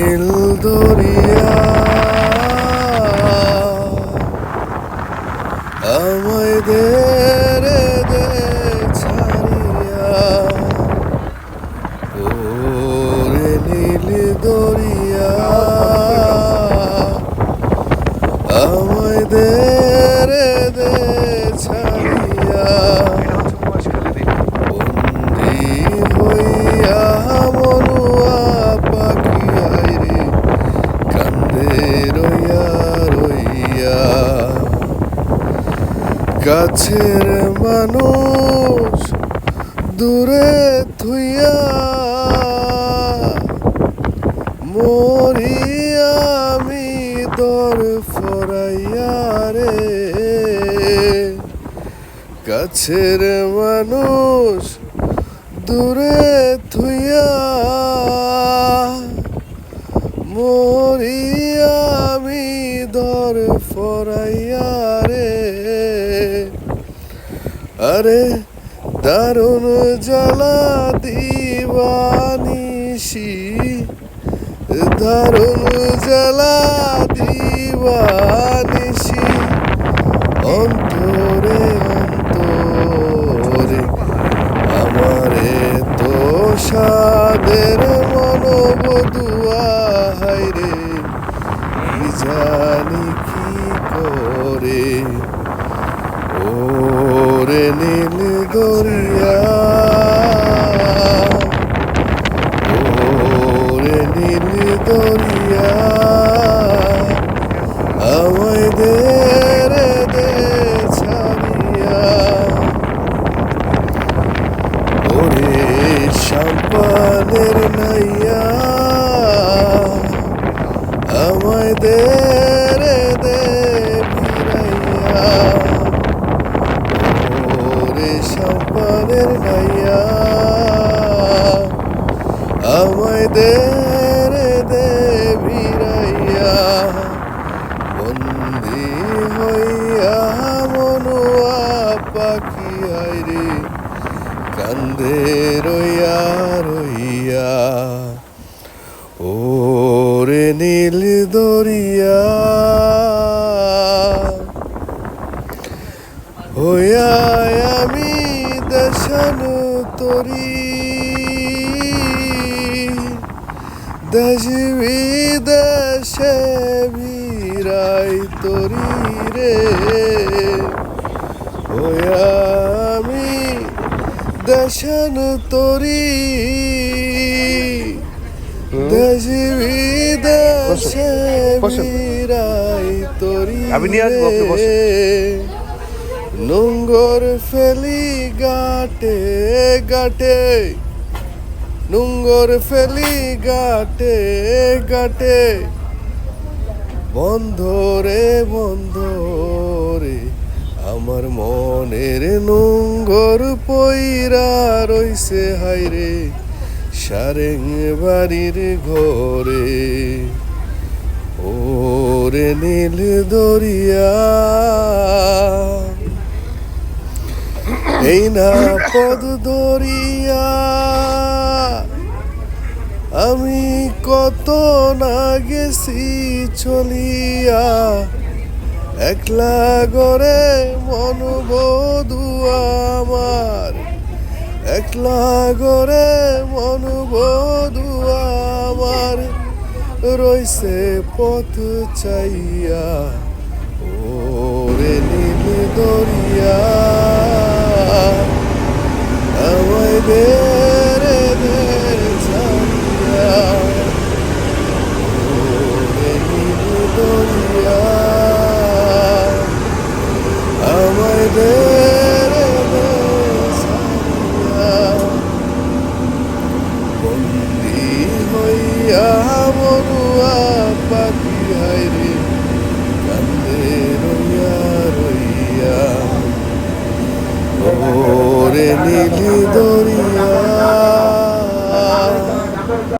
নীল দরিয়া আমায় দে কাছের মানুষ দূরে থুইয়া মরি আমি দর ফরাইয়া রে। কাছের মানুষ দূরে থুইয়া মরি আমি দর ফরাইয়া রে। আরে দারুণ জ্বালা দিবানিসি দারুণ জ্বালা দিবানিসি অন্তরে অন্তরে আমারে তো সাদের মনোবধুয়া হাইরে জানি কি করে। ওরে নীল দরিয়া ওরে নীল দরিয়া আমায় দে ওরে সাম্পানের নাইয়া দে রে দে ভিড়াইয়া বন্দি হইয়া মনুয়া পাখি আইরে কান্দে রইয়া রইয়া। ওরে নীল দরিয়া হইয়া আমি দেশানু তরি। দেশ বিদেশে বিরাই তরি রে আমি দেশান তরি দেশ বিদেশে। বিরাই তরি আমি নিয়ে আসব। নোংর ফেলি গাটে গাটে নোংর ফেলি গাটে গাটে। বন্ধ রে বন্ধ রে, আমার মনের নোংর পইরা রইছে হাইরে সারেং বাড়ির ঘরে। ওরে নীল দরিয়া, এই না পদ দরিয়া। আমি কত না গেছি চলিয়া, একলা গরে মনোবধু আমার, একলা গরে মনোবধু আমার রইছে পথ চাইয়া, ওরে নীল দরিয়া। ওরে নীলি দরিয়া